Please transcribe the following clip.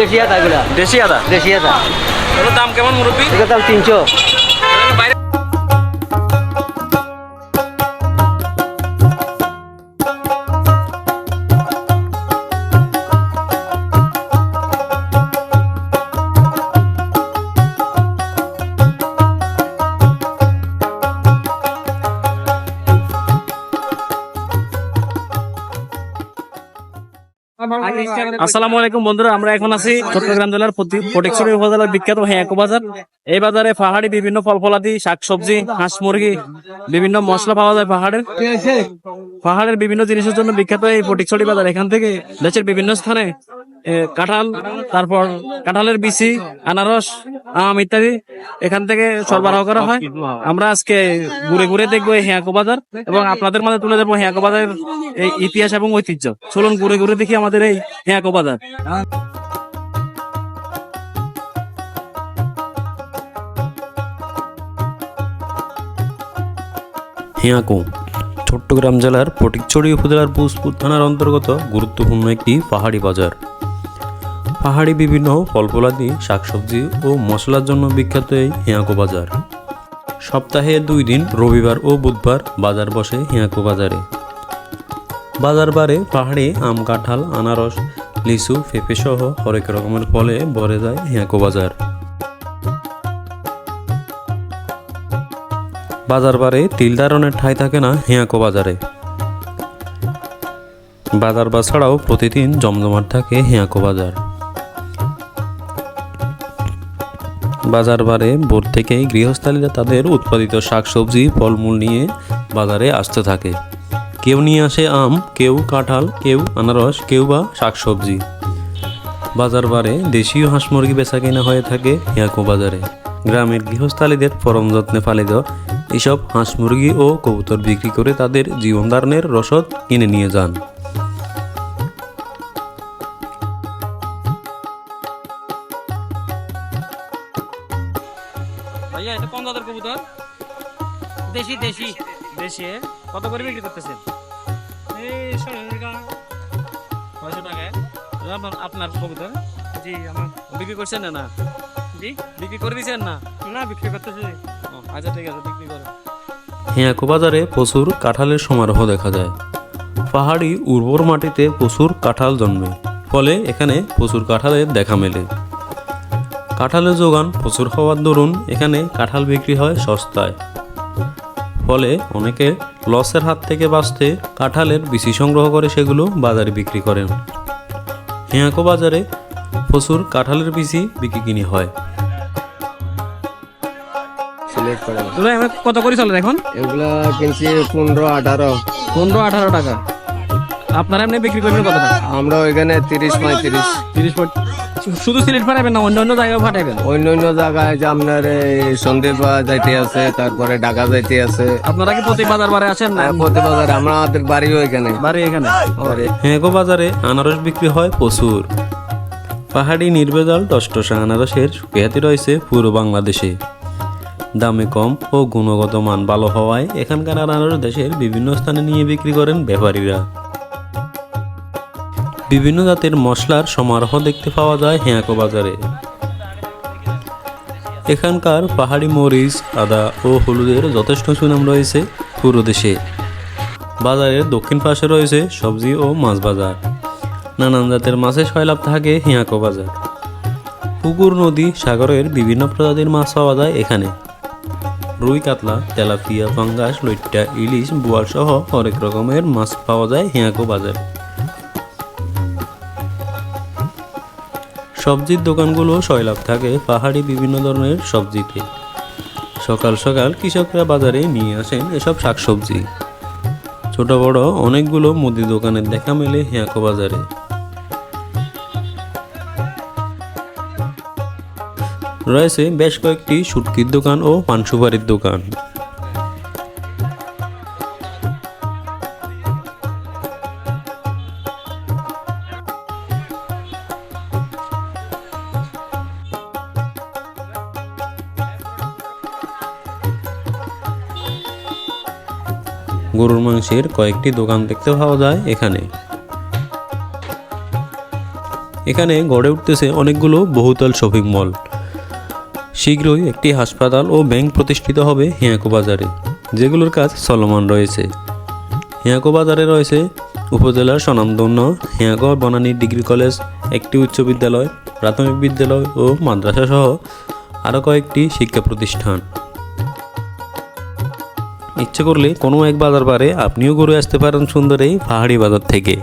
দেশি আদা এগুলা? দেশি আদা? দেশি আদা। এগুলোর দাম কেমন মুরব্বী? এগুলো দাম তিনশো। আসসালামু আলাইকুম বন্ধুরা আমরা এখন আছি চট্টগ্রাম জেলার ফটিকছড়ি উপজেলার বিখ্যাত হ্যাঁকো বাজার। এই বাজারে পাহাড়ি বিভিন্ন ফল ফলাদি শাকসবজি হাঁস মুরগি বিভিন্ন মশলা পাওয়া যায় পাহাড়ের। পাহাড়ের বিভিন্ন জিনিসের জন্য বিখ্যাত এই ফটিকছড়ি বাজার। এখান থেকে দেশের বিভিন্ন স্থানে কাঁঠাল তারপর কাঁঠালের বিচি আনারস আম ইত্যাদি এখান থেকে সরবরাহ করা হয়। আমরা আজকে ঘুরে ঘুরে দেখব এই হ্যাঁকো বাজার এবং আপনাদের মাঝে তুলে ধরবো হ্যাঁকো বাজারের এই ইতিহাস এবং ঐতিহ্য। চলুন ঘুরে ঘুরে দেখি আমাদের এই হ্যাঁকো বাজার। হিয়াকো চট্টগ্রাম জেলার ফটিকছড়ি উপজেলার পুসপুর থানার অন্তর্গত গুরুত্বপূর্ণ একটি পাহাড়ি বাজার। পাহাড়ি বিভিন্ন ফলফলাদি, শাকসবজি ও মশলার জন্য বিখ্যাত এই হিয়াকো বাজার। সপ্তাহে দুই দিন, রবিবার ও বুধবার বাজার বসে হিয়াকো বাজারে। বাজার বারে পাহাড়ে আম কাঁঠাল, আনারস, লিচু, পেঁপে সহ হরেক রকমের ফলে ভরে যায় হিয়াকো বাজার। বাজার বারে তিল ধারণের ঠাঁই থাকে না হিয়াকো বাজারে। বাজার বা ছাড়াও প্রতিদিন জমজমাট থাকে হিয়াকো বাজার। বাজার বারে ভোর থেকেই গৃহস্থালীরা তাদের উৎপাদিত শাকসবজি, ফলমূল নিয়ে বাজারে আসতে থাকে। কেউ নিয়ে আসে আম, কেউ কাঁঠাল, কেউ আনারস, কেউ বা শাকসবজি। বাজার বারে দেশীয় হাঁস মুরগি বেচা কেনা হয়ে থাকে হিয়াকো বাজারে। গ্রামের গৃহস্থালীদের পরম যত্নে পালিত এসব হাঁস মুরগি ও কবুতর বিক্রি করে তাদের জীবন ধারণের রসদ কিনে নিয়ে যান। দেশি দেশি। দেশি কত করে বিক্রি করতেছেন? ছয়শো আপনার- আপনার কবুতর? জি আমার। বিক্রি করছেন না? না জি। বিক্রি করে দিচ্ছেন না? না বিক্রি করতেছি। আচ্ছা ঠিক আছে বিক্রি করো হিয়াকো বাজারে প্রচুর কাঁঠালের সমারোহ দেখা যায়। পাহাড়ি উর্বর মাটিতে প্রচুর কাঁঠাল জন্মে ফলে এখানে প্রচুর কাঁঠালের দেখা মেলে। কাঁঠালের যোগান প্রচুর হওয়ার দরুন এখানে কাঁঠাল বিক্রি হয় সস্তায়। ফলে অনেকে লসের হাত থেকে বাঁচতে কাঁঠালের বিচি সংগ্রহ করে সেগুলো বাজারে বিক্রি করেন। হিয়াকো বাজারে প্রচুর কাঁঠালের বিচি বিক্রি কিনি হয়। কত করে চলে এখন এগুলা কিনছি পনেরো আঠারো। পনেরো আঠারো টাকা। আপনারা এমনি বিক্রি করবেন কত টাকা? আমরা ওইখানে তিরিশ পঁয়ত্রিশ। তিরিশ শুধু সিলেট ফাটাবেন না অন্য অন্য জায়গায় ফাটাবেন অন্য অন্য জায়গায় যে আপনার এই সন্দেপা যাইতে আছে তারপরে ঢাকা যাইতে আছে। আপনারা কি প্রতি বাজার বারে আসেন না? প্রতি বাজার আমাদের বাড়ি ওইখানে বাড়ি এখানে? হেঁকো বাজারে আনারস বিক্রি হয় প্রচুর। পাহাড়ি নির্ভেজাল টসটসা আনারসের সুখ্যাতি রয়েছে পুরো বাংলাদেশে। দামে কম ও গুণগত মান ভালো হওয়ায় এখানকার আনারস দেশের বিভিন্ন স্থানে নিয়ে বিক্রি করেন ব্যাপারীরা। বিভিন্ন জাতের মশলার সমারোহ দেখতে পাওয়া যায় হেঁকো বাজারে। এখানকার পাহাড়ি মরিচ, আদা ও হলুদের যথেষ্ট সুনাম রয়েছে পুরো দেশে। বাজারের দক্ষিণ পাশে রয়েছে সবজি ও মাছ বাজার। নানান জাতের মাছের সয়লাভ থাকে হিয়াকো বাজার। পুকুর, নদী, সাগরের বিভিন্ন প্রজাতির মাছ পাওয়া যায় এখানে। রুই কাতলা, তেলাপিয়া, পাঙ্গাস, লইট্টা, ইলিশ বোয়াল সহ অনেক রকমের মাছ পাওয়া যায় হিয়াকো বাজারে। সবজির দোকানগুলো সয়লাভ থাকে, পাহাড়ি বিভিন্ন ধরনের সবজিতে সকাল সকাল কৃষকরা বাজারে নিয়ে আসেন এসব শাকসবজি। ছোট বড় অনেকগুলো মুদি দোকানের দেখা মেলে হিয়াকো বাজারে। রয়েছে বেশ কয়েকটি সুটকির দোকান ও পান সুপারির দোকান। গরুর মাংসের কয়েকটি দোকান দেখতে পাওয়া যায় এখানে। এখানে গড়ে উঠতেছে অনেকগুলো বহুতল শপিং মল শীঘ্রই একটি হাসপাতাল ও ব্যাংক প্রতিষ্ঠিত হবে হিয়াকো বাজারে, যেগুলোর কাজ চলমান রয়েছে। হিয়াকো বাজারে রয়েছে উপজেলার স্বনামধন্য হিয়াকো বনানী ডিগ্রি কলেজ, একটি উচ্চ বিদ্যালয়, প্রাথমিক বিদ্যালয় ও মাদ্রাসা সহ আরও কয়েকটি শিক্ষা প্রতিষ্ঠান। ইচ্ছে করলে কোনো এক বাজার পারে আপনিও ঘুরে আসতে পারেন সুন্দর এই পাহাড়ি বাজার থেকে।